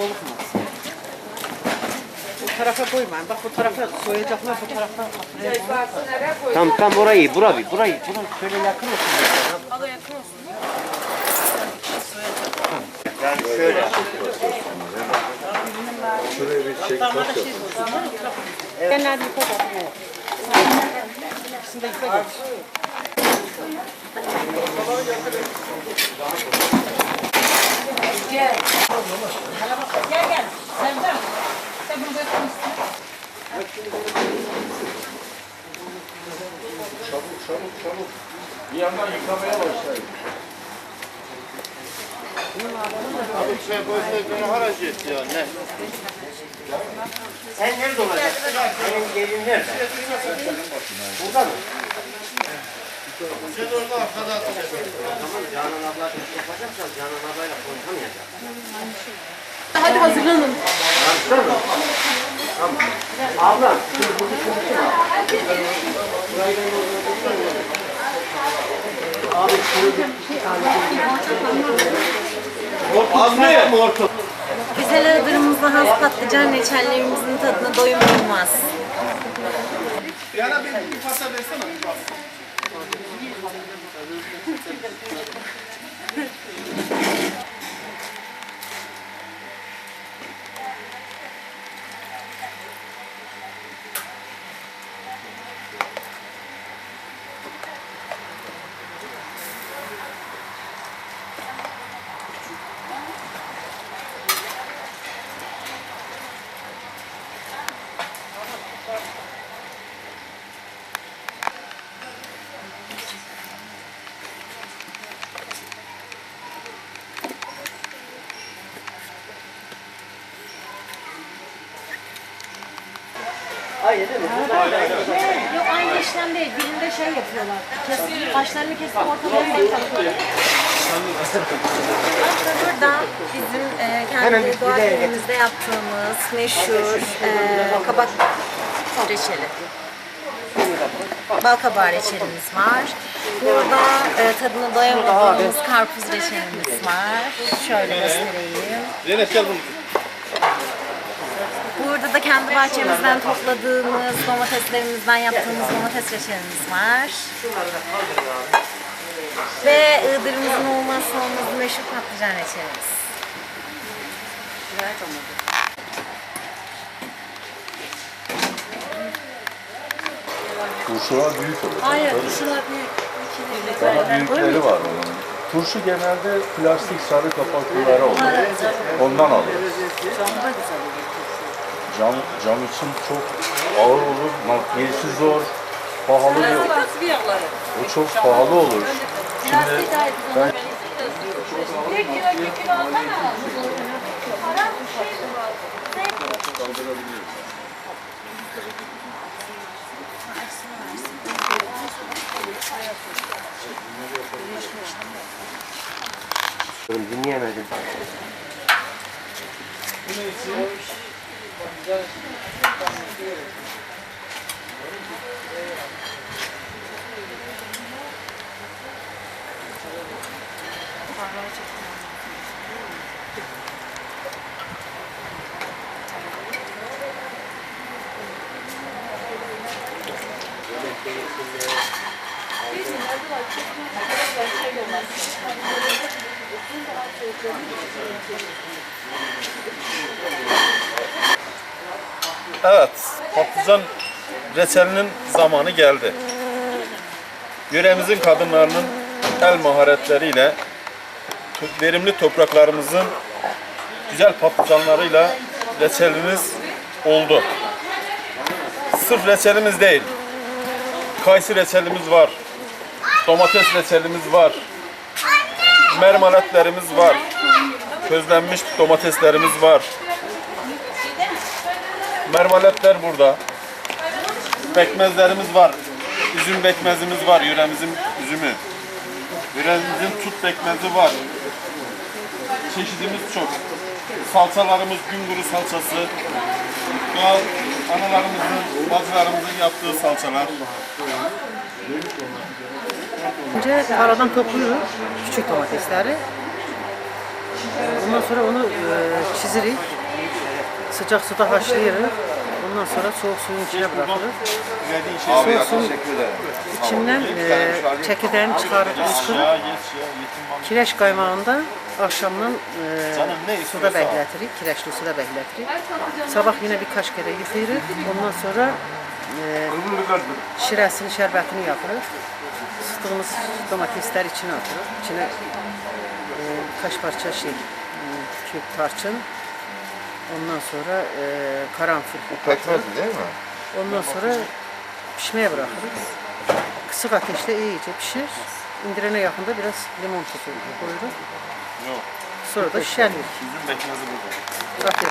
solukmaz. Bu tarafa koymayın. Bak bu tarafa soyacaklar bu tarafa. Tam tam orayı, burayı, burayı, burayı şöyle yakın olsun. Alo yakın olsun. Yani şöyle. Genelde ipe bakıyor. İkisinde ipe geç. Gel gel. Sevdam. Sen bunu götürmüşsün. Sen nerede olacaksın? Senin yerin nerede? Burada mı? Sen orada arkada Tamam Canan abla iş yapacaksan Canan ablayla konuşamayacak. Hadi hazırlanın. Abla. Abi şurada iki tane. Az mı? Orta. Güzel Iğdır'ımızla has patlıcan reçellerimizin tadına doyum olmaz. Yana bir, bir pasta versene. Pasta. Yok aynı işlem değil. Birinde şey yapıyorlar. Kesin, başlarını kesip ortalarını takıyorlar. Burada bizim e, kendi evimizde yaptığımız meşhur e, kabak reçeli. Bal kabağı reçelimiz var. Burada e, tadına doyamadığımız karpuz reçelimiz var. Şöyle göstereyim. Zeynep gel bunu. Burada da kendi bahçemizden topladığımız domateslerimizden yaptığımız domates reçelimiz var. Ve Iğdır'ımızın olmazsa olmazı meşhur patlıcan reçelimiz. Turşular büyük olur. Hayır, şunlar büyük. Daha büyükleri var onun. Turşu genelde plastik sarı kapaklıları olur. Ondan alırız. Cam, cam için çok ağır olur, nakliyesi zor, pahalı bir, o çok pahalı olur. Şimdi ben Bir kilo iki kilo alsana. Dinleyemedim. Evet, patlıcan reçelinin zamanı geldi. Yöremizin kadınlarının el maharetleriyle verimli topraklarımızın güzel patlıcanlarıyla reçelimiz oldu. Sırf reçelimiz değil, kayısı reçelimiz var, domates reçelimiz var, mermaletlerimiz var, közlenmiş domateslerimiz var, Mermaletler burada. Pekmezlerimiz var. Üzüm pekmezimiz var. Yöremizin üzümü. Yöremizin tut pekmezi var. Çeşidimiz çok. Salçalarımız günguru salçası. Doğal analarımızın, bacılarımızın yaptığı salçalar. Önce aradan topluyoruz küçük domatesleri. Ondan sonra onu e, çizirik. Sıcak suda haşlayırıq. Ondan sonra soğuk suyun içine Soğusun. teşekkür ederim. İçinden e, çekirdeğini çıkarıp ıskırıp kireç qaymağında axşamdan e, suda bekletirik, kireçli suda bekletirik. Sabah yine birkaç kere yıkayırıq. Ondan sonra e, şirəsini, şərbətini yapırıq. Sıktığımız domatesler içine atırıq. İçine e, birkaç parça şey, e, kök tarçın. Ondan sonra e, karanfil. Pekmezdi değil mi? Ondan sonra pişmeye bırakırız. Kısık ateşte iyice pişir. İndirene yakında biraz limon tuzu koyuyoruz. Yok. Sonra da şişerlik. Üzüm bekmezi burada. Bırakıyoruz.